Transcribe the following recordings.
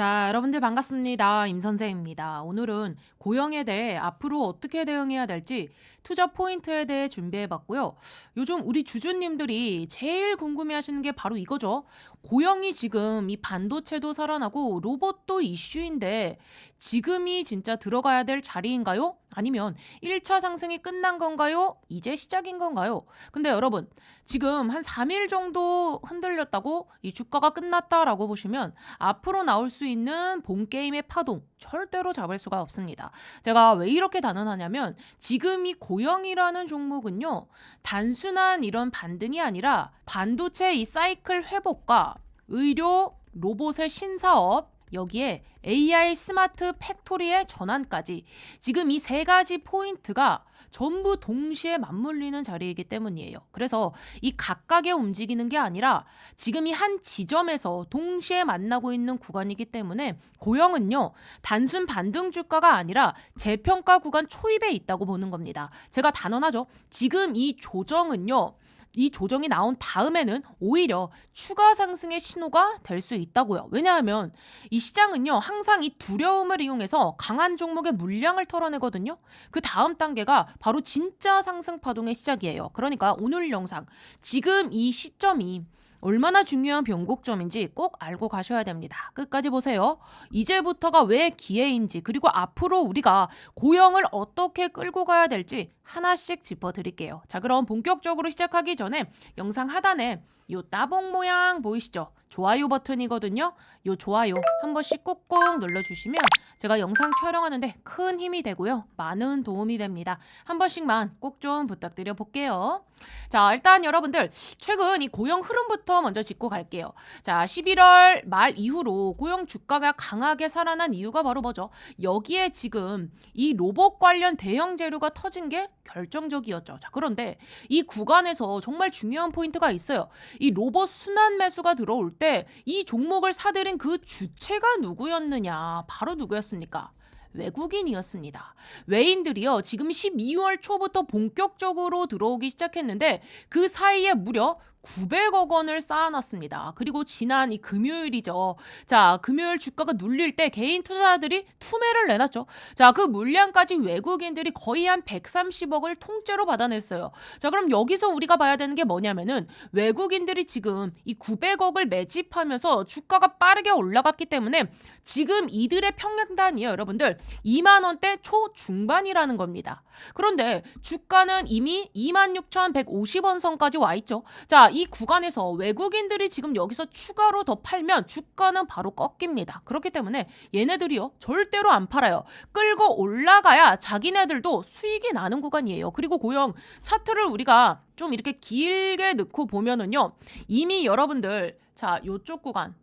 자, 여러분들 반갑습니다. 임선재입니다. 오늘은 고영에 대해 앞으로 어떻게 대응해야 될지 투자 포인트에 대해 준비해 봤고요. 요즘 우리 주주님들이 제일 궁금해 하시는 게 바로 이거죠. 고영이 지금 이 반도체도 살아나고 로봇도 이슈인데 지금이 진짜 들어가야 될 자리인가요? 아니면 1차 상승이 끝난 건가요? 이제 시작인 건가요? 근데 여러분, 지금 한 3일 정도 흔들렸다고 이 주가가 끝났다라고 보시면 앞으로 나올 수 있는 본 게임의 파동 절대로 잡을 수가 없습니다. 제가 왜 이렇게 단언하냐면 지금 이 고영이라는 종목은요. 단순한 이런 반등이 아니라 반도체 이 사이클 회복과 의료 로봇의 신사업 여기에 AI 스마트 팩토리의 전환까지 지금 이 세 가지 포인트가 전부 동시에 맞물리는 자리이기 때문이에요. 그래서 이 각각의 움직이는 게 아니라 지금 이 한 지점에서 동시에 만나고 있는 구간이기 때문에 고영은요, 단순 반등 주가가 아니라 재평가 구간 초입에 있다고 보는 겁니다. 제가 단언하죠. 지금 이 조정은요, 이 조정이 나온 다음에는 오히려 추가 상승의 신호가 될 수 있다고요. 왜냐하면 이 시장은요, 항상 이 두려움을 이용해서 강한 종목의 물량을 털어내거든요. 그 다음 단계가 바로 진짜 상승 파동의 시작이에요. 그러니까 오늘 영상, 지금 이 시점이 얼마나 중요한 변곡점인지 꼭 알고 가셔야 됩니다. 끝까지 보세요. 이제부터가 왜 기회인지 그리고 앞으로 우리가 고영을 어떻게 끌고 가야 될지 하나씩 짚어 드릴게요. 자 그럼 본격적으로 시작하기 전에 영상 하단에 요 따봉 모양 보이시죠? 좋아요 버튼이거든요. 요 좋아요 한 번씩 꾹꾹 눌러주시면 제가 영상 촬영하는데 큰 힘이 되고요. 많은 도움이 됩니다. 한 번씩만 꼭 좀 부탁드려 볼게요. 자, 일단 여러분들 최근 이 고용 흐름부터 먼저 짚고 갈게요. 자, 11월 말 이후로 고용 주가가 강하게 살아난 이유가 바로 뭐죠? 여기에 지금 이 로봇 관련 대형 재료가 터진 게 결정적이었죠. 자, 그런데 이 구간에서 정말 중요한 포인트가 있어요. 이 로봇 순환 매수가 들어올 때 이 종목을 사들인 그 주체가 누구였느냐? 바로 누구였습니까? 외국인이었습니다. 외인들이요, 지금 12월 초부터 본격적으로 들어오기 시작했는데 그 사이에 무려 900억 원을 쌓아놨습니다. 그리고 지난 이 금요일이죠. 자, 금요일 주가가 눌릴 때 개인 투자자들이 투매를 내놨죠. 자, 그 물량까지 외국인들이 거의 한 130억을 통째로 받아냈어요. 자, 그럼 여기서 우리가 봐야 되는 게 뭐냐면은 외국인들이 지금 이 900억을 매집하면서 주가가 빠르게 올라갔기 때문에 지금 이들의 평균단이에요, 여러분들. 2만 원대 초중반이라는 겁니다. 그런데 주가는 이미 26,150원 선까지 와 있죠. 자, 이 구간에서 외국인들이 지금 여기서 추가로 더 팔면 주가는 바로 꺾입니다. 그렇기 때문에 얘네들이요 절대로 안 팔아요. 끌고 올라가야 자기네들도 수익이 나는 구간이에요. 그리고 고용 차트를 우리가 좀 이렇게 길게 넣고 보면은요 이미 여러분들 자 요쪽 구간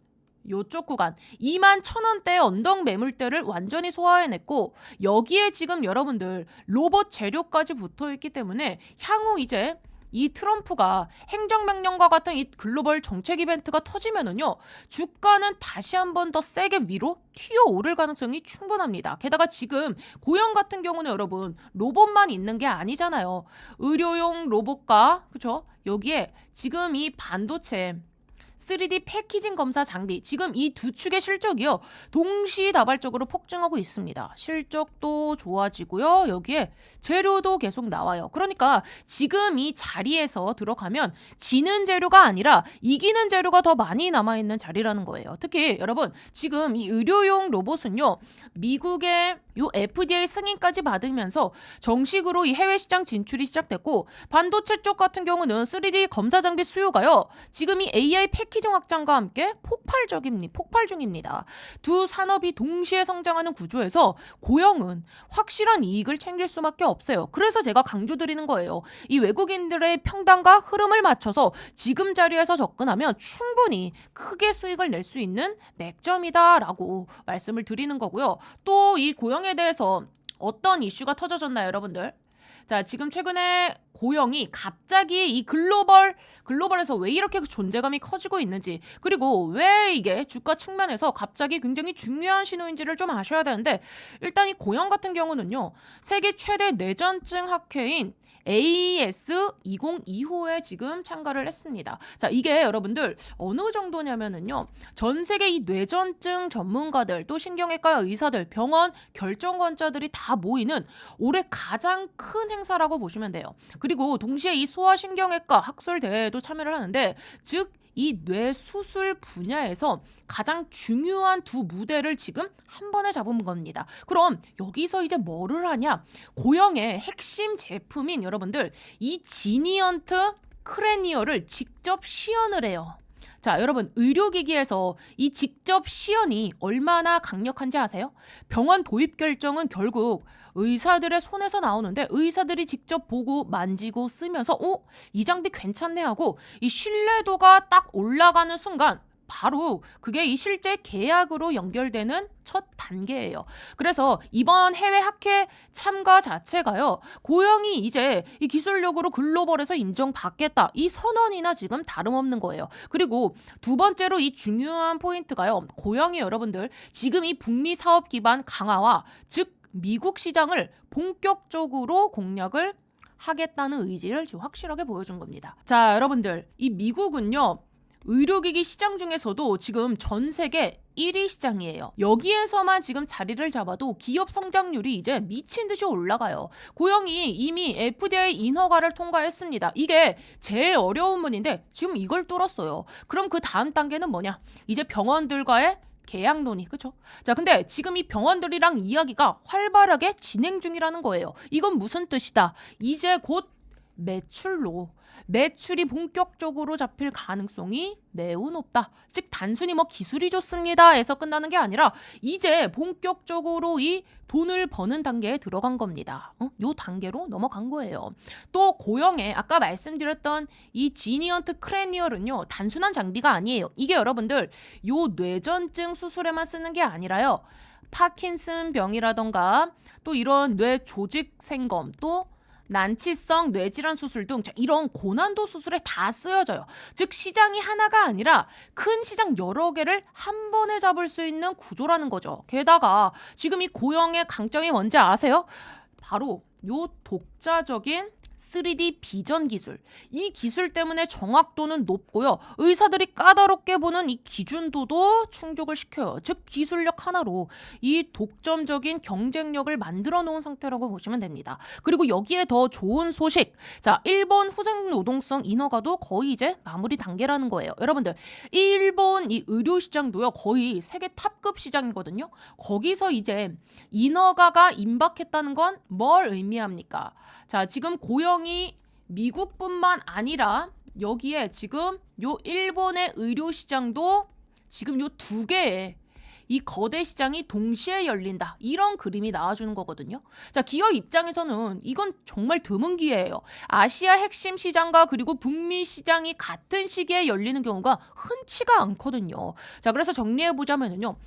요쪽 구간 2만 천 원대 언덕 매물대를 완전히 소화해냈고 여기에 지금 여러분들 로봇 재료까지 붙어 있기 때문에 향후 이제 이 트럼프가 행정명령과 같은 이 글로벌 정책 이벤트가 터지면은요, 주가는 다시 한번 더 세게 위로 튀어오를 가능성이 충분합니다. 게다가 지금 고용 같은 경우는 여러분, 로봇만 있는 게 아니잖아요. 의료용 로봇과, 그쵸? 여기에 지금 이 반도체, 3D 패키징 검사 장비 지금 이 두 축의 실적이요 동시다발적으로 폭증하고 있습니다. 실적도 좋아지고요. 여기에 재료도 계속 나와요. 그러니까 지금 이 자리에서 들어가면 지는 재료가 아니라 이기는 재료가 더 많이 남아 있는 자리라는 거예요. 특히 여러분 지금 이 의료용 로봇은요 미국의 요 FDA 승인까지 받으면서 정식으로 이 해외 시장 진출이 시작됐고 반도체 쪽 같은 경우는 3D 검사 장비 수요가요. 지금 이 AI 패 키징 확장과 함께 폭발적입니다. 폭발 중입니다. 두 산업이 동시에 성장하는 구조에서 고영은 확실한 이익을 챙길 수밖에 없어요. 그래서 제가 강조드리는 거예요. 이 외국인들의 평단과 흐름을 맞춰서 지금 자리에서 접근하면 충분히 크게 수익을 낼 수 있는 맥점이다라고 말씀을 드리는 거고요. 또 이 고영에 대해서 어떤 이슈가 터져졌나요, 여러분들? 자, 지금 최근에 고영이 갑자기 이 글로벌 글로벌에서 왜 이렇게 존재감이 커지고 있는지 그리고 왜 이게 주가 측면에서 갑자기 굉장히 중요한 신호인지를 좀 아셔야 되는데 일단 이 고영 같은 경우는요 세계 최대 내전증 학회인 AES 2025에 지금 참가를 했습니다. 자, 이게 여러분들 어느 정도냐면은요. 전 세계 이 뇌전증 전문가들 또 신경외과 의사들, 병원 결정권자들이 다 모이는 올해 가장 큰 행사라고 보시면 돼요. 그리고 동시에 이 소아신경외과 학술 대회에도 참여를 하는데 즉 이 뇌 수술 분야에서 가장 중요한 두 무대를 지금 한 번에 잡은 겁니다. 그럼 여기서 이제 뭐를 하냐? 고영의 핵심 제품인 여러분들 이 지니언트 크레니어를 직접 시연을 해요. 자, 여러분 의료기기에서 이 직접 시연이 얼마나 강력한지 아세요? 병원 도입 결정은 결국 의사들의 손에서 나오는데 의사들이 직접 보고 만지고 쓰면서 어? 이 장비 괜찮네 하고 이 신뢰도가 딱 올라가는 순간 바로 그게 이 실제 계약으로 연결되는 첫 단계예요. 그래서 이번 해외 학회 참가 자체가요. 고영이 이제 이 기술력으로 글로벌에서 인정받겠다. 이 선언이나 지금 다름없는 거예요. 그리고 두 번째로 이 중요한 포인트가요. 고영이 여러분들 지금 이 북미 사업 기반 강화와 즉 미국 시장을 본격적으로 공략을 하겠다는 의지를 지금 확실하게 보여준 겁니다. 자, 여러분들, 이 미국은요, 의료기기 시장 중에서도 지금 전 세계 1위 시장이에요. 여기에서만 지금 자리를 잡아도 기업 성장률이 이제 미친 듯이 올라가요. 고영이 이미 FDA 인허가를 통과했습니다. 이게 제일 어려운 문인데 지금 이걸 뚫었어요. 그럼 그 다음 단계는 뭐냐? 이제 병원들과의 계약 논의, 그쵸? 자, 근데 지금 이 병원들이랑 이야기가 활발하게 진행 중이라는 거예요. 이건 무슨 뜻이다? 이제 곧 매출로 매출이 본격적으로 잡힐 가능성이 매우 높다. 즉 단순히 뭐 기술이 좋습니다에서 끝나는 게 아니라 이제 본격적으로 이 돈을 버는 단계에 들어간 겁니다. 어? 요 단계로 넘어간 거예요. 또 고영의 아까 말씀드렸던 이 지니언트 크레니얼은요 단순한 장비가 아니에요. 이게 여러분들 요 뇌전증 수술에만 쓰는 게 아니라요. 파킨슨 병이라던가 또 이런 뇌 조직 생검 또 난치성 뇌질환 수술 등 이런 고난도 수술에 다 쓰여져요. 즉 시장이 하나가 아니라 큰 시장 여러 개를 한 번에 잡을 수 있는 구조라는 거죠. 게다가 지금 이 고형의 강점이 뭔지 아세요? 바로 요 독자적인 3D 비전 기술. 이 기술 때문에 정확도는 높고요. 의사들이 까다롭게 보는 이 기준도도 충족을 시켜요. 즉 기술력 하나로 이 독점적인 경쟁력을 만들어 놓은 상태라고 보시면 됩니다. 그리고 여기에 더 좋은 소식. 자, 일본 후생 노동성 인허가도 거의 이제 마무리 단계라는 거예요. 여러분들, 일본 이 의료 시장도요. 거의 세계 탑급 시장이거든요. 거기서 이제 인허가가 임박했다는 건 뭘 의미합니까? 자, 지금 고영이 미국뿐만 아니라 여기에 지금 요 일본의 의료 시장도 지금 요 두 개의 이 거대 시장이 동시에 열린다. 이런 그림이 나와주는 거거든요. 자, 기업 입장에서는 이건 정말 드문 기회예요. 아시아 핵심 시장과 그리고 북미 시장이 같은 시기에 열리는 경우가 흔치가 않거든요. 자, 그래서 정리해보자면요.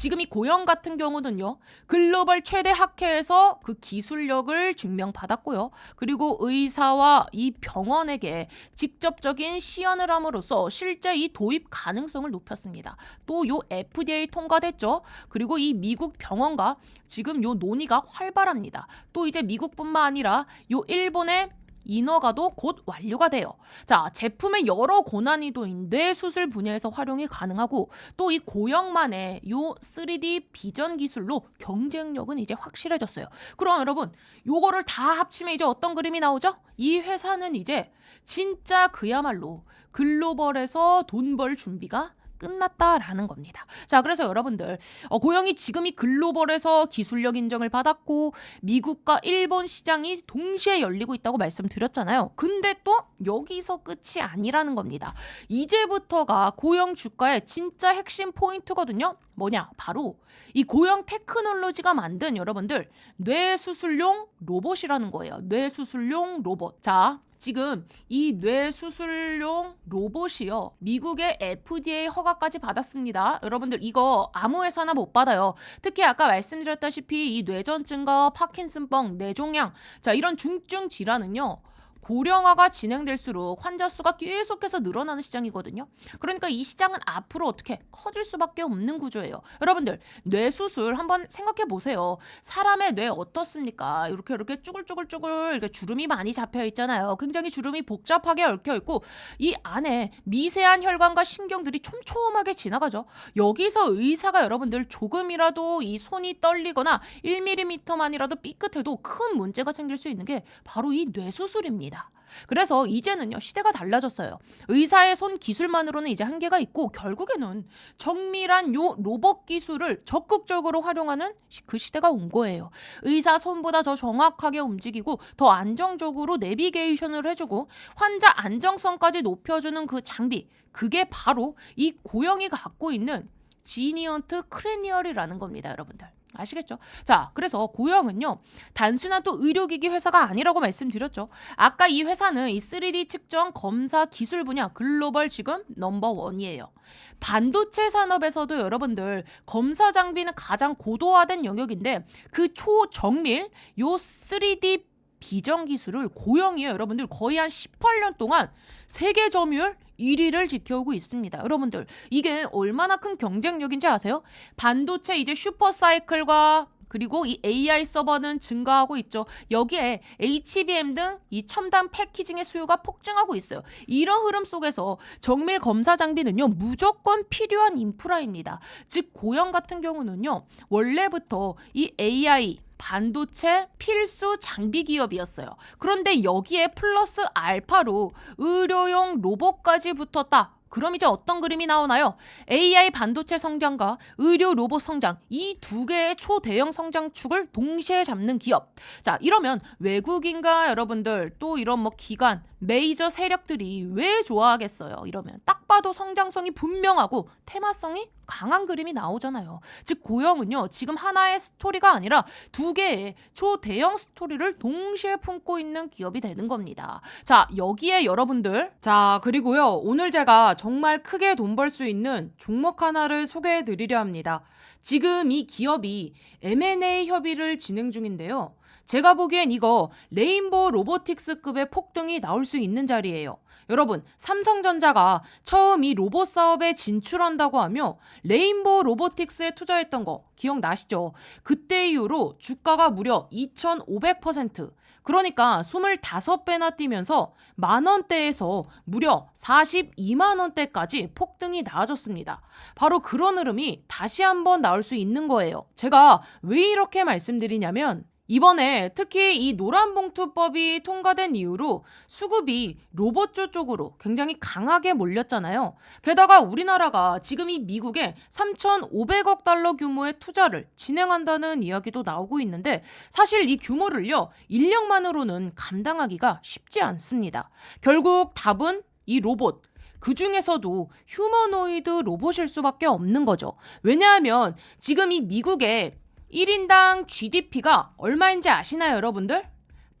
지금 이 고영 같은 경우는요. 글로벌 최대 학회에서 그 기술력을 증명받았고요. 그리고 의사와 이 병원에게 직접적인 시연을 함으로써 실제 이 도입 가능성을 높였습니다. 또 요 FDA 통과됐죠. 그리고 이 미국 병원과 지금 요 논의가 활발합니다. 또 이제 미국뿐만 아니라 요 일본의 인허가도 곧 완료가 돼요. 자, 제품의 여러 고난이도인 뇌 수술 분야에서 활용이 가능하고 또 이 고형만의 요 3D 비전 기술로 경쟁력은 이제 확실해졌어요. 그럼 여러분, 요거를 다 합치면 이제 어떤 그림이 나오죠? 이 회사는 이제 진짜 그야말로 글로벌에서 돈 벌 준비가 끝났다라는 겁니다. 자, 그래서 여러분들 어, 고영이 지금이 글로벌에서 기술력 인정을 받았고 미국과 일본 시장이 동시에 열리고 있다고 말씀드렸잖아요. 근데 또 여기서 끝이 아니라는 겁니다. 이제부터가 고영 주가의 진짜 핵심 포인트거든요. 뭐냐? 바로 이 고영 테크놀로지가 만든 여러분들 뇌 수술용 로봇이라는 거예요. 뇌 수술용 로봇. 자, 지금 이 뇌수술용 로봇이요. 미국의 FDA 허가까지 받았습니다. 여러분들 이거 아무 회사나 못 받아요. 특히 아까 말씀드렸다시피 이 뇌전증과 파킨슨병, 뇌종양 자 이런 중증 질환은요. 고령화가 진행될수록 환자 수가 계속해서 늘어나는 시장이거든요. 그러니까 이 시장은 앞으로 어떻게 커질 수밖에 없는 구조예요. 여러분들 뇌 수술 한번 생각해 보세요. 사람의 뇌 어떻습니까? 이렇게 이렇게 쭈글쭈글쭈글 이렇게 주름이 많이 잡혀 있잖아요. 굉장히 주름이 복잡하게 얽혀 있고 이 안에 미세한 혈관과 신경들이 촘촘하게 지나가죠. 여기서 의사가 여러분들 조금이라도 이 손이 떨리거나 1mm만이라도 삐끗해도 큰 문제가 생길 수 있는 게 바로 이 뇌수술입니다. 그래서 이제는요 시대가 달라졌어요. 의사의 손 기술만으로는 이제 한계가 있고 결국에는 정밀한 요 로봇 기술을 적극적으로 활용하는 시- 그 시대가 온 거예요. 의사 손보다 더 정확하게 움직이고 더 안정적으로 내비게이션을 해주고 환자 안정성까지 높여주는 그 장비 그게 바로 이 고영이 갖고 있는 지니언트 크레니얼이라는 겁니다, 여러분들. 아시겠죠? 자, 그래서 고영은요, 단순한 또 의료기기 회사가 아니라고 말씀드렸죠. 아까 이 회사는 이 3D 측정 검사 기술 분야 글로벌 지금 넘버 원이에요. 반도체 산업에서도 여러분들 검사 장비는 가장 고도화된 영역인데 그 초정밀 요 3D 비정 기술을 고영이에요. 여러분들 거의 한 18년 동안 세계 점유율 1위를 지켜오고 있습니다. 여러분들 이게 얼마나 큰 경쟁력인지 아세요? 반도체 이제 슈퍼 사이클과 그리고 이 AI 서버는 증가하고 있죠. 여기에 HBM 등 이 첨단 패키징의 수요가 폭증하고 있어요. 이런 흐름 속에서 정밀 검사 장비는요, 무조건 필요한 인프라입니다. 즉, 고영 같은 경우는요, 원래부터 이 AI, 반도체 필수 장비 기업이었어요. 그런데 여기에 플러스 알파로 의료용 로봇까지 붙었다. 그럼 이제 어떤 그림이 나오나요? AI 반도체 성장과 의료 로봇 성장 이 두 개의 초대형 성장축을 동시에 잡는 기업. 자, 이러면 외국인과 여러분들 또 이런 뭐 기관, 메이저 세력들이 왜 좋아하겠어요? 이러면 딱 봐도 성장성이 분명하고 테마성이 강한 그림이 나오잖아요. 즉 고영은요. 지금 하나의 스토리가 아니라 두 개의 초대형 스토리를 동시에 품고 있는 기업이 되는 겁니다. 자, 여기에 여러분들 자, 그리고요. 오늘 제가 정말 크게 돈 벌 수 있는 종목 하나를 소개해 드리려 합니다. 지금 이 기업이 M&A 협의를 진행 중인데요. 제가 보기엔 이거 레인보우 로보틱스급의 폭등이 나올 수 있는 자리예요. 여러분, 삼성전자가 처음 이 로봇 사업에 진출한다고 하며 레인보우 로보틱스에 투자했던 거 기억나시죠? 그때 이후로 주가가 무려 2,500%. 그러니까 25배나 뛰면서 만 원대에서 무려 42만 원대까지 폭등이 나아졌습니다. 바로 그런 흐름이 다시 한번 나올 수 있는 거예요. 제가 왜 이렇게 말씀드리냐면 이번에 특히 이 노란봉투법이 통과된 이후로 수급이 로봇주 쪽으로 굉장히 강하게 몰렸잖아요. 게다가 우리나라가 지금 이 미국에 3,500억 달러 규모의 투자를 진행한다는 이야기도 나오고 있는데 사실 이 규모를요, 인력만으로는 감당하기가 쉽지 않습니다. 결국 답은 이 로봇, 그 중에서도 휴머노이드 로봇일 수밖에 없는 거죠. 왜냐하면 지금 이 미국의 1인당 GDP가 얼마인지 아시나요, 여러분들?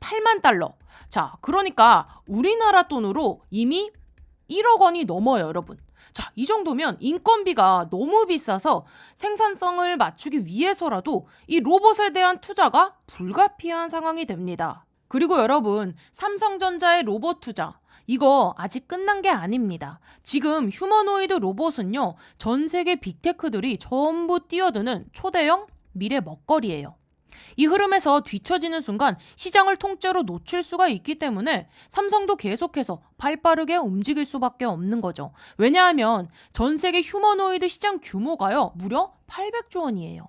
8만 달러. 자, 그러니까 우리나라 돈으로 이미 1억 원이 넘어요, 여러분. 자, 이 정도면 인건비가 너무 비싸서 생산성을 맞추기 위해서라도 이 로봇에 대한 투자가 불가피한 상황이 됩니다. 그리고 여러분, 삼성전자의 로봇 투자. 이거 아직 끝난 게 아닙니다. 지금 휴머노이드 로봇은요, 전 세계 빅테크들이 전부 뛰어드는 초대형 미래 먹거리예요. 이 흐름에서 뒤처지는 순간 시장을 통째로 놓칠 수가 있기 때문에 삼성도 계속해서 발 빠르게 움직일 수밖에 없는 거죠. 왜냐하면 전 세계 휴머노이드 시장 규모가요, 무려 800조 원이에요.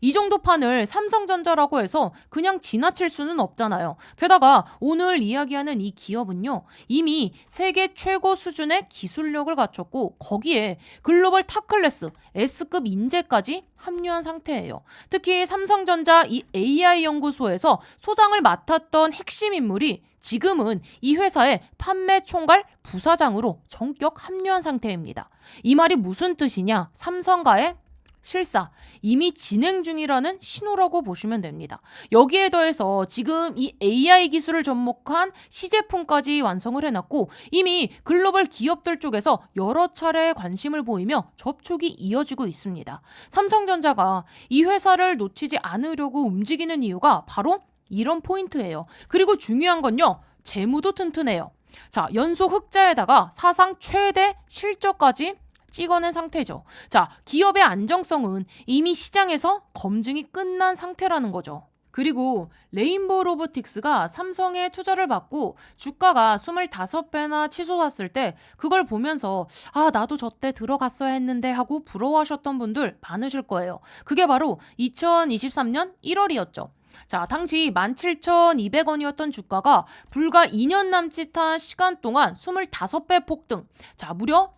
이 정도 판을 삼성전자라고 해서 그냥 지나칠 수는 없잖아요. 게다가 오늘 이야기하는 이 기업은요, 이미 세계 최고 수준의 기술력을 갖췄고, 거기에 글로벌 탑클래스 S급 인재까지 합류한 상태예요. 특히 삼성전자 이 AI 연구소에서 소장을 맡았던 핵심 인물이 지금은 이 회사의 판매 총괄 부사장으로 전격 합류한 상태입니다. 이 말이 무슨 뜻이냐? 삼성과의 실사 이미 진행 중이라는 신호라고 보시면 됩니다. 여기에 더해서 지금 이 AI 기술을 접목한 시제품까지 완성을 해놨고 이미 글로벌 기업들 쪽에서 여러 차례 관심을 보이며 접촉이 이어지고 있습니다. 삼성전자가 이 회사를 놓치지 않으려고 움직이는 이유가 바로 이런 포인트예요. 그리고 중요한 건요. 재무도 튼튼해요. 자, 연속 흑자에다가 사상 최대 실적까지 찍어낸 상태죠. 자, 기업의 안정성은 이미 시장에서 검증이 끝난 상태라는 거죠. 그리고 레인보우 로보틱스가 삼성에 투자를 받고 주가가 25배나 치솟았을 때 그걸 보면서 아, 나도 저때 들어갔어야 했는데 하고 부러워하셨던 분들 많으실 거예요. 그게 바로 2023년 1월이었죠. 자, 당시 17,200원이었던 주가가 불과 2년 남짓한 시간 동안 25배 폭등. 자, 무려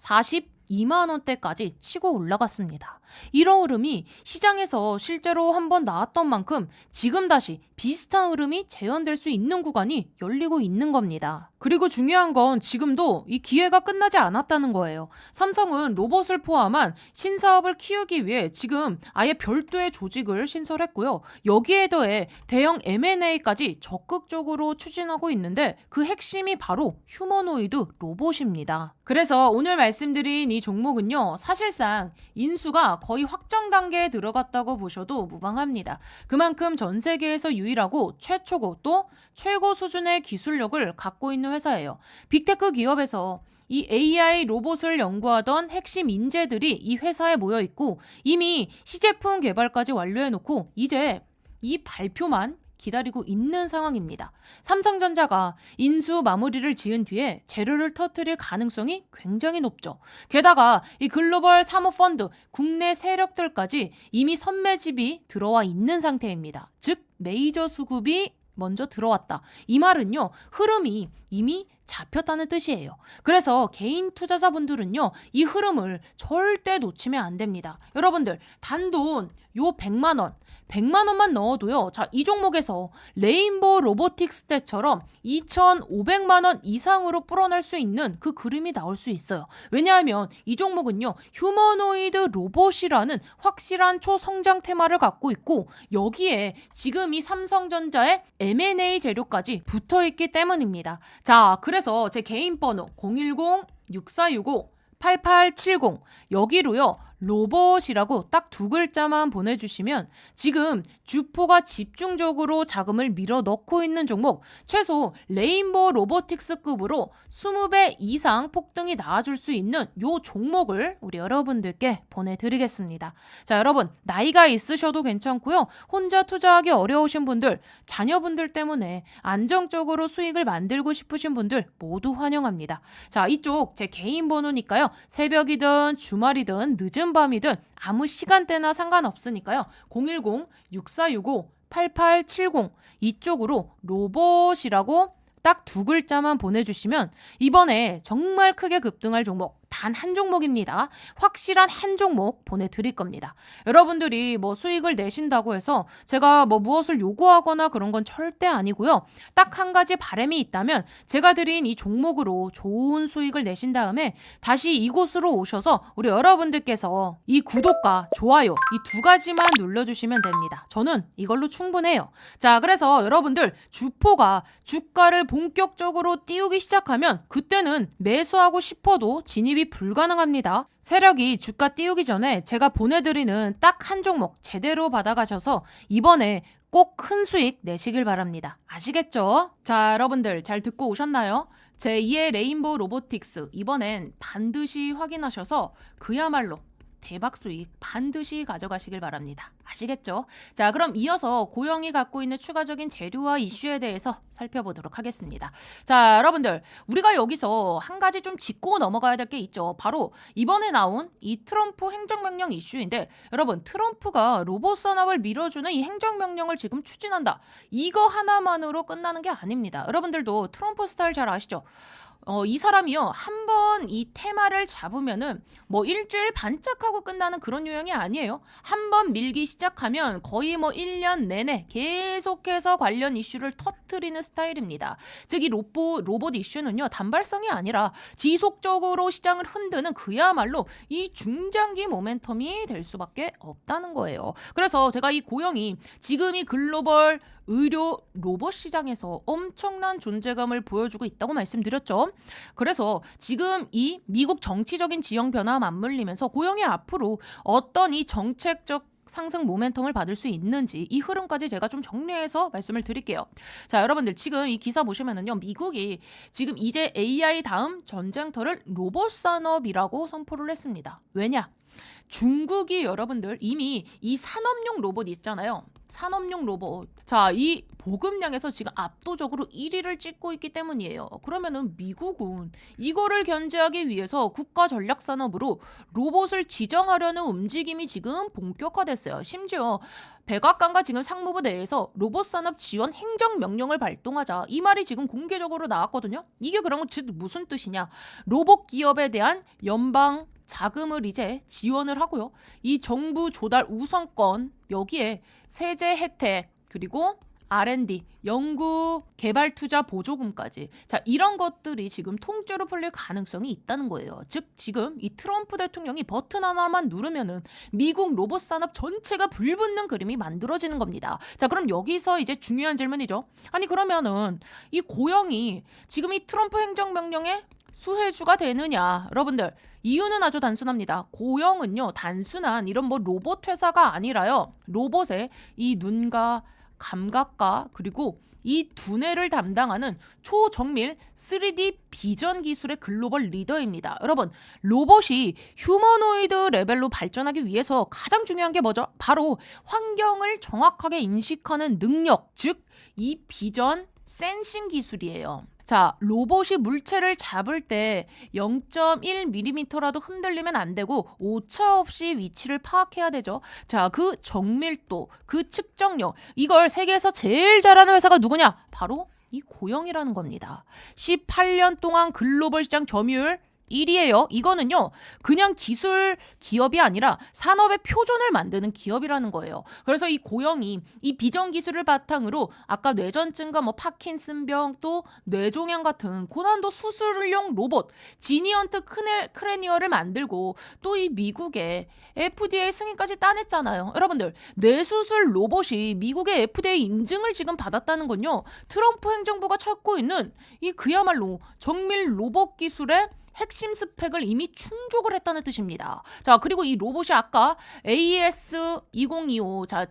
42만 원대까지 치고 올라갔습니다. 이런 흐름이 시장에서 실제로 한번 나왔던 만큼 지금 다시 비슷한 흐름이 재현될 수 있는 구간이 열리고 있는 겁니다. 그리고 중요한 건 지금도 이 기회가 끝나지 않았다는 거예요. 삼성은 로봇을 포함한 신사업을 키우기 위해 지금 아예 별도의 조직을 신설했고요. 여기에 더해 대형 M&A까지 적극적으로 추진하고 있는데 그 핵심이 바로 휴머노이드 로봇입니다. 그래서 오늘 말씀드린 이 종목은요, 사실상 인수가 거의 확정 단계에 들어갔다고 보셔도 무방합니다. 그만큼 전 세계에서 유일하고 최초고 또 최고 수준의 기술력을 갖고 있는 회사예요. 빅테크 기업에서 이 AI 로봇을 연구하던 핵심 인재들이 이 회사에 모여 있고 이미 시제품 개발까지 완료해 놓고 이제 이 발표만 기다리고 있는 상황입니다. 삼성전자가 인수 마무리를 지은 뒤에 재료를 터뜨릴 가능성이 굉장히 높죠. 게다가 이 글로벌 사모펀드 국내 세력들까지 이미 선매집이 들어와 있는 상태입니다. 즉 메이저 수급이 먼저 들어왔다. 이 말은요, 흐름이 이미 잡혔다는 뜻이에요. 그래서 개인 투자자분들은요, 이 흐름을 절대 놓치면 안 됩니다. 여러분들, 단돈 요 100만 원, 100만 원만 넣어도요. 자, 이 종목에서 레인보우 로보틱스 때처럼 2,500만 원 이상으로 불어날 수 있는 그 그림이 나올 수 있어요. 왜냐하면 이 종목은요. 휴머노이드 로봇이라는 확실한 초성장 테마를 갖고 있고 여기에 지금 이 삼성전자의 M&A 재료까지 붙어 있기 때문입니다. 자, 그래서 제 개인 번호 010 6465 8870 여기로요. 로봇이라고 딱 두 글자만 보내주시면 지금 주포가 집중적으로 자금을 밀어 넣고 있는 종목 최소 레인보우 로보틱스급으로 20배 이상 폭등이 나와줄 수 있는 요 종목을 우리 여러분들께 보내드리겠습니다. 자 여러분 나이가 있으셔도 괜찮고요. 혼자 투자하기 어려우신 분들 자녀분들 때문에 안정적으로 수익을 만들고 싶으신 분들 모두 환영합니다. 자 이쪽 제 개인 번호니까요. 새벽이든 주말이든 늦은 밤이든 아무 시간대나 상관없으니까요. 010-6465-8870 이쪽으로 로봇이라고 딱 두 글자만 보내주시면 이번에 정말 크게 급등할 종목 단 한 종목입니다. 확실한 한 종목 보내드릴 겁니다. 여러분들이 뭐 수익을 내신다고 해서 제가 뭐 무엇을 요구하거나 그런 건 절대 아니고요. 딱 한 가지 바람이 있다면 제가 드린 이 종목으로 좋은 수익을 내신 다음에 다시 이곳으로 오셔서 우리 여러분들께서 이 구독과 좋아요 이 두 가지만 눌러주시면 됩니다. 저는 이걸로 충분해요. 자, 그래서 여러분들 주포가 주가를 본격적으로 띄우기 시작하면 그때는 매수하고 싶어도 진입이 불가능합니다. 세력이 주가 띄우기 전에 제가 보내드리는 딱 한 종목 제대로 받아가셔서 이번에 꼭 큰 수익 내시길 바랍니다. 아시겠죠? 자, 여러분들 잘 듣고 오셨나요? 제2의 레인보우 로보틱스 이번엔 반드시 확인하셔서 그야말로 대박 수익 반드시 가져가시길 바랍니다. 아시겠죠? 자, 그럼 이어서 고영이 갖고 있는 추가적인 재료와 이슈에 대해서 살펴보도록 하겠습니다. 자, 여러분들, 우리가 여기서 한 가지 좀 짚고 넘어가야 될 게 있죠. 바로 이번에 나온 이 트럼프 행정명령 이슈인데, 여러분, 트럼프가 로봇 산업을 밀어주는 이 행정명령을 지금 추진한다. 이거 하나만으로 끝나는 게 아닙니다. 여러분들도 트럼프 스타일 잘 아시죠? 어, 이 사람이요, 한 번 이 테마를 잡으면은 뭐 일주일 반짝하고 끝나는 그런 유형이 아니에요. 한 번 밀기 시작하면 거의 뭐 1년 내내 계속해서 관련 이슈를 터트리는 스타일입니다. 즉, 이 로봇, 로봇 이슈는요, 단발성이 아니라 지속적으로 시장을 흔드는 그야말로 이 중장기 모멘텀이 될 수밖에 없다는 거예요. 그래서 제가 이 고영이 지금 이 글로벌 의료 로봇 시장에서 엄청난 존재감을 보여주고 있다고 말씀드렸죠. 그래서 지금 이 미국 정치적인 지형 변화와 맞물리면서 고영이 앞으로 어떤 이 정책적 상승 모멘텀을 받을 수 있는지 이 흐름까지 제가 좀 정리해서 말씀을 드릴게요. 자, 여러분들 지금 이 기사 보시면은요. 미국이 지금 이제 AI 다음 전쟁터를 로봇 산업이라고 선포를 했습니다. 왜냐? 중국이 여러분들 이미 이 산업용 로봇 있잖아요. 산업용 로봇. 자, 이 보급량에서 지금 압도적으로 1위를 찍고 있기 때문이에요. 그러면은 미국은 이거를 견제하기 위해서 국가 전략 산업으로 로봇을 지정하려는 움직임이 지금 본격화됐어요. 심지어 백악관과 지금 상무부 내에서 로봇 산업 지원 행정 명령을 발동하자 이 말이 지금 공개적으로 나왔거든요. 이게 그러면 즉 무슨 뜻이냐? 로봇 기업에 대한 연방 자금을 이제 지원을 하고요. 이 정부 조달 우선권 여기에 세제 혜택 그리고 R&D, 연구 개발 투자 보조금까지. 자, 이런 것들이 지금 통째로 풀릴 가능성이 있다는 거예요. 즉, 지금 이 트럼프 대통령이 버튼 하나만 누르면은 미국 로봇 산업 전체가 불붙는 그림이 만들어지는 겁니다. 자, 그럼 여기서 이제 중요한 질문이죠. 아니, 그러면은 이 고영이 지금 이 트럼프 행정명령에 수혜주가 되느냐? 여러분들, 이유는 아주 단순합니다. 고영은요, 단순한 이런 뭐 로봇 회사가 아니라요. 로봇의 이 눈과 감각과 그리고 이 두뇌를 담당하는 초정밀 3D 비전 기술의 글로벌 리더입니다. 여러분, 로봇이 휴머노이드 레벨로 발전하기 위해서 가장 중요한 게 뭐죠? 바로 환경을 정확하게 인식하는 능력, 즉 이 비전 센싱 기술이에요. 자, 로봇이 물체를 잡을 때 0.1mm라도 흔들리면 안 되고 오차 없이 위치를 파악해야 되죠. 자, 그 정밀도, 그 측정력, 이걸 세계에서 제일 잘하는 회사가 누구냐? 바로 이 고영이라는 겁니다. 18년 동안 글로벌 시장 점유율 1위예요. 이거는요. 그냥 기술 기업이 아니라 산업의 표준을 만드는 기업이라는 거예요. 그래서 이 고영이 이 비전 기술을 바탕으로 아까 뇌전증과 뭐 파킨슨병 또 뇌종양 같은 고난도 수술용 로봇 지니언트 크네, 크레니어를 만들고 또 이 미국의 FDA 승인까지 따냈잖아요. 여러분들 뇌수술 로봇이 미국의 FDA 인증을 지금 받았다는 건요. 트럼프 행정부가 찾고 있는 이 그야말로 정밀 로봇 기술의 핵심 스펙을 이미 충족을 했다는 뜻입니다. 자, 그리고 이 로봇이 아까 AS 2025 자,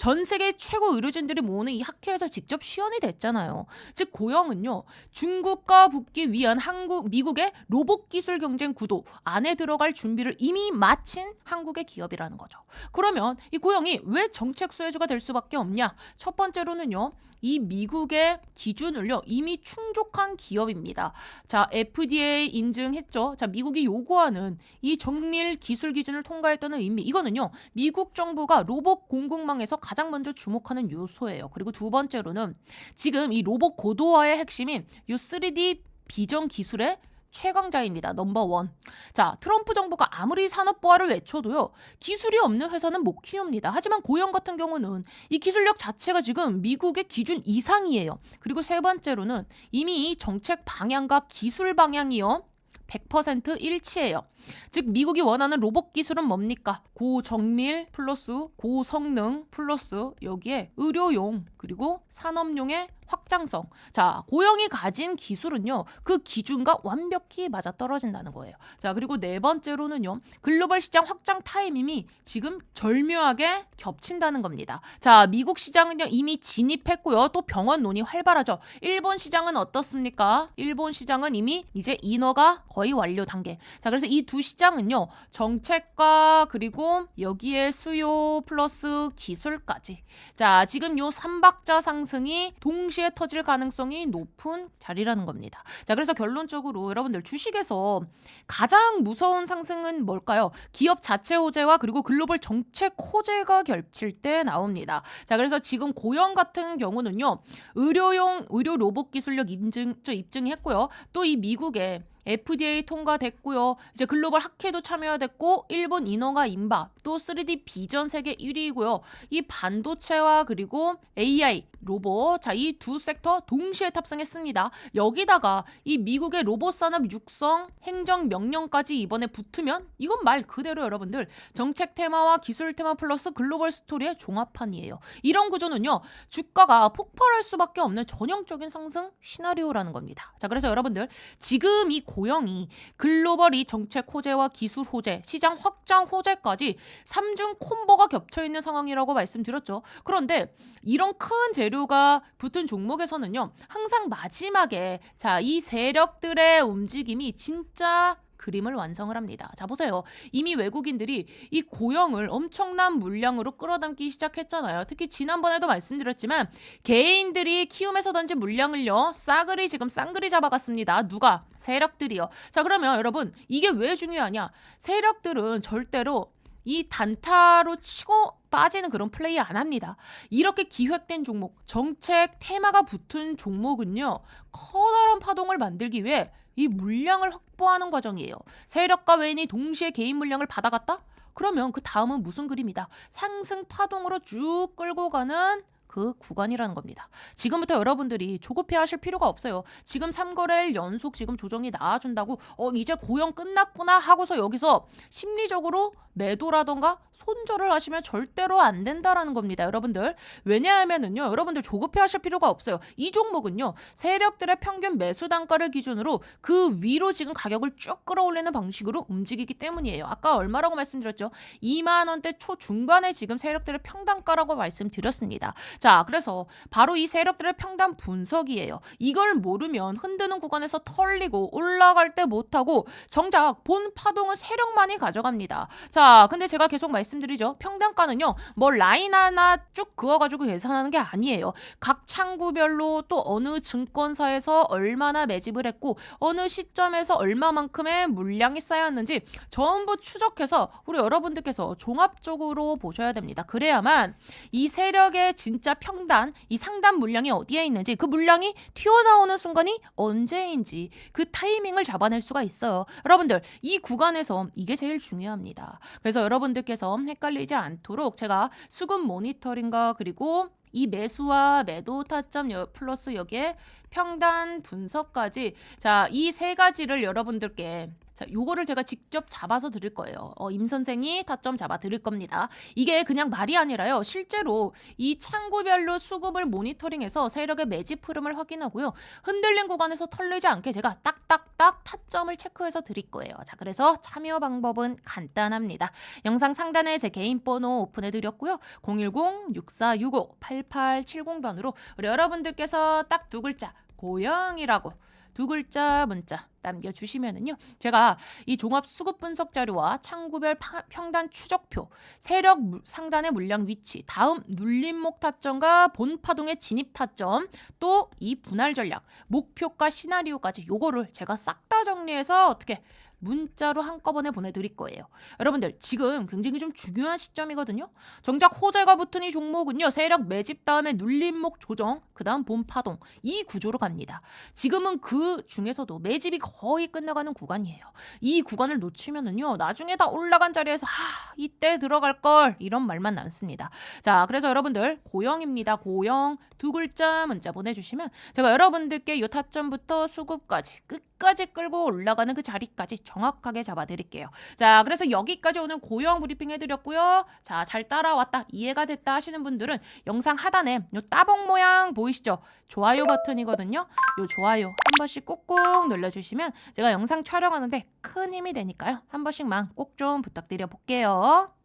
전 세계 최고 의료진들이 모으는 이 학회에서 직접 시연이 됐잖아요. 즉 고영은요 중국과 붙기 위한 한국 미국의 로봇 기술 경쟁 구도 안에 들어갈 준비를 이미 마친 한국의 기업이라는 거죠. 그러면 이 고영이 왜 정책 수혜주가 될 수밖에 없냐? 첫 번째로는요. 이 미국의 기준을요 이미 충족한 기업입니다. 자 FDA 인증했죠. 자 미국이 요구하는 이 정밀 기술 기준을 통과했다는 의미 이거는요 미국 정부가 로봇 공급망에서 가장 먼저 주목하는 요소예요. 그리고 두 번째로는 지금 이 로봇 고도화의 핵심인 요 3D 비전 기술의 최강자입니다. 넘버 원. 자, 트럼프 정부가 아무리 산업 보화를 외쳐도요, 기술이 없는 회사는 못 키웁니다. 하지만 고영 같은 경우는 이 기술력 자체가 지금 미국의 기준 이상이에요. 그리고 세 번째로는 이미 정책 방향과 기술 방향이요. 100% 일치해요. 즉 미국이 원하는 로봇 기술은 뭡니까? 고정밀 플러스 고성능 플러스 여기에 의료용 그리고 산업용의 확장성. 자, 고영이 가진 기술은요. 그 기준과 완벽히 맞아 떨어진다는 거예요. 자, 그리고 네 번째로는요. 글로벌 시장 확장 타이밍이 지금 절묘하게 겹친다는 겁니다. 자, 미국 시장은요. 이미 진입했고요. 또 병원 논의 활발하죠. 일본 시장은 어떻습니까? 일본 시장은 이미 이제 인허가 거의 완료 단계. 자, 그래서 이 두 시장은요. 정책과 그리고 여기에 수요 플러스 기술까지. 자, 지금 요 삼박자 상승이 동시에 터질 가능성이 높은 자리라는 겁니다. 자, 그래서 결론적으로 여러분들 주식에서 가장 무서운 상승은 뭘까요? 기업 자체 호재와 그리고 글로벌 정책 호재가 겹칠 때 나옵니다. 자, 그래서 지금 고영 같은 경우는요. 의료용 의료 로봇 기술력 인증 저 입증했고요. 또 이 미국의 FDA 통과됐고요. 이제 글로벌 학회도 참여됐고 일본 인허가 임박, 또 3D 비전 세계 1위고요. 이 반도체와 그리고 AI 로봇 자 이 두 섹터 동시에 탑승했습니다. 여기다가 이 미국의 로봇 산업 육성 행정 명령까지 이번에 붙으면 이건 말 그대로 여러분들 정책 테마와 기술 테마 플러스 글로벌 스토리의 종합판이에요. 이런 구조는요 주가가 폭발할 수밖에 없는 전형적인 상승 시나리오라는 겁니다. 자 그래서 여러분들 지금 이 고영이 글로벌 이 정책 호재와 기술 호재, 시장 확장 호재까지 삼중 콤보가 겹쳐 있는 상황이라고 말씀드렸죠. 그런데 이런 큰 재료가 붙은 종목에서는요. 항상 마지막에 자, 이 세력들의 움직임이 진짜 그림을 완성을 합니다. 자, 보세요. 이미 외국인들이 이 고영을 엄청난 물량으로 끌어담기 시작했잖아요. 특히 지난번에도 말씀드렸지만 개인들이 키움에서 던진 물량을요. 싸그리 지금 쌍그리 잡아갔습니다. 누가? 세력들이요. 자, 그러면 여러분 이게 왜 중요하냐? 세력들은 절대로 이 단타로 치고 빠지는 그런 플레이 안 합니다. 이렇게 기획된 종목, 정책 테마가 붙은 종목은요. 커다란 파동을 만들기 위해 이 물량을 확보하는 과정이에요. 세력과 외인이 동시에 개인 물량을 받아갔다? 그러면 그 다음은 무슨 그림이다? 상승 파동으로 쭉 끌고 가는 그 구간이라는 겁니다. 지금부터 여러분들이 조급해 하실 필요가 없어요. 지금 3거래일 연속 지금 조정이 나와준다고 어 이제 고용 끝났구나 하고서 여기서 심리적으로 매도라던가 손절을 하시면 절대로 안 된다라는 겁니다. 여러분들. 왜냐하면은요. 여러분들 조급해 하실 필요가 없어요. 이 종목은요. 세력들의 평균 매수 단가를 기준으로 그 위로 지금 가격을 쭉 끌어올리는 방식으로 움직이기 때문이에요. 아까 얼마라고 말씀드렸죠? 2만 원대 초중반에 지금 세력들의 평단가라고 말씀드렸습니다. 자, 그래서 바로 이 세력들의 평단 분석이에요. 이걸 모르면 흔드는 구간에서 털리고 올라갈 때 못하고 정작 본 파동은 세력만이 가져갑니다. 자, 근데 제가 계속 말씀드리죠. 평단가는요, 뭐 라인 하나 쭉 그어가지고 계산하는 게 아니에요. 각 창구별로 또 어느 증권사에서 얼마나 매집을 했고, 어느 시점에서 얼마만큼의 물량이 쌓였는지 전부 추적해서 우리 여러분들께서 종합적으로 보셔야 됩니다. 그래야만 이 세력의 진짜 평단, 이 상단 물량이 어디에 있는지 그 물량이 튀어나오는 순간이 언제인지 그 타이밍을 잡아낼 수가 있어요. 여러분들 이 구간에서 이게 제일 중요합니다. 그래서 여러분들께서 헷갈리지 않도록 제가 수급 모니터링과 그리고 이 매수와 매도 타점 여- 플러스 여기에 평단 분석까지 자 이 세 가지를 여러분들께 자 요거를 제가 직접 잡아서 드릴 거예요. 어, 임 선생이 타점 잡아 드릴 겁니다. 이게 그냥 말이 아니라요. 실제로 이 창구별로 수급을 모니터링해서 세력의 매집 흐름을 확인하고요. 흔들린 구간에서 털리지 않게 제가 딱딱딱 타점을 체크해서 드릴 거예요. 자, 그래서 참여 방법은 간단합니다. 영상 상단에 제 개인 번호 오픈해 드렸고요. 010-6465-8870번으로 우리 여러분들께서 딱 두 글자 고영이라고 두 글자 문자 남겨주시면은요. 제가 이 종합 수급 분석 자료와 창구별 파- 평단 추적표, 세력 물- 상단의 물량 위치, 다음 눌림목 타점과 본 파동의 진입 타점, 또 이 분할 전략, 목표가 시나리오까지 요거를 제가 싹 다 정리해서 어떻게 문자로 한꺼번에 보내드릴 거예요. 여러분들 지금 굉장히 좀 중요한 시점이거든요. 정작 호재가 붙은 이 종목은요. 세력 매집 다음에 눌림목 조정, 그 다음 본 파동 이 구조로 갑니다. 지금은 그 중에서도 매집이 거의 끝나가는 구간이에요. 이 구간을 놓치면은요. 나중에 다 올라간 자리에서 하 이때 들어갈 걸 이런 말만 남습니다. 자 그래서 여러분들 고영입니다. 고영 두 글자 문자 보내주시면 제가 여러분들께 요 타점부터 수급까지 끝까지 끌고 올라가는 그 자리까지 정확하게 잡아드릴게요. 자, 그래서 여기까지 오늘 고영 브리핑 해드렸고요. 자, 잘 따라왔다, 이해가 됐다 하시는 분들은 영상 하단에 요 따봉 모양 보이시죠? 좋아요 버튼이거든요. 요 좋아요 한 번씩 꾹꾹 눌러주시면 제가 영상 촬영하는데 큰 힘이 되니까요. 한 번씩만 꼭 좀 부탁드려 볼게요.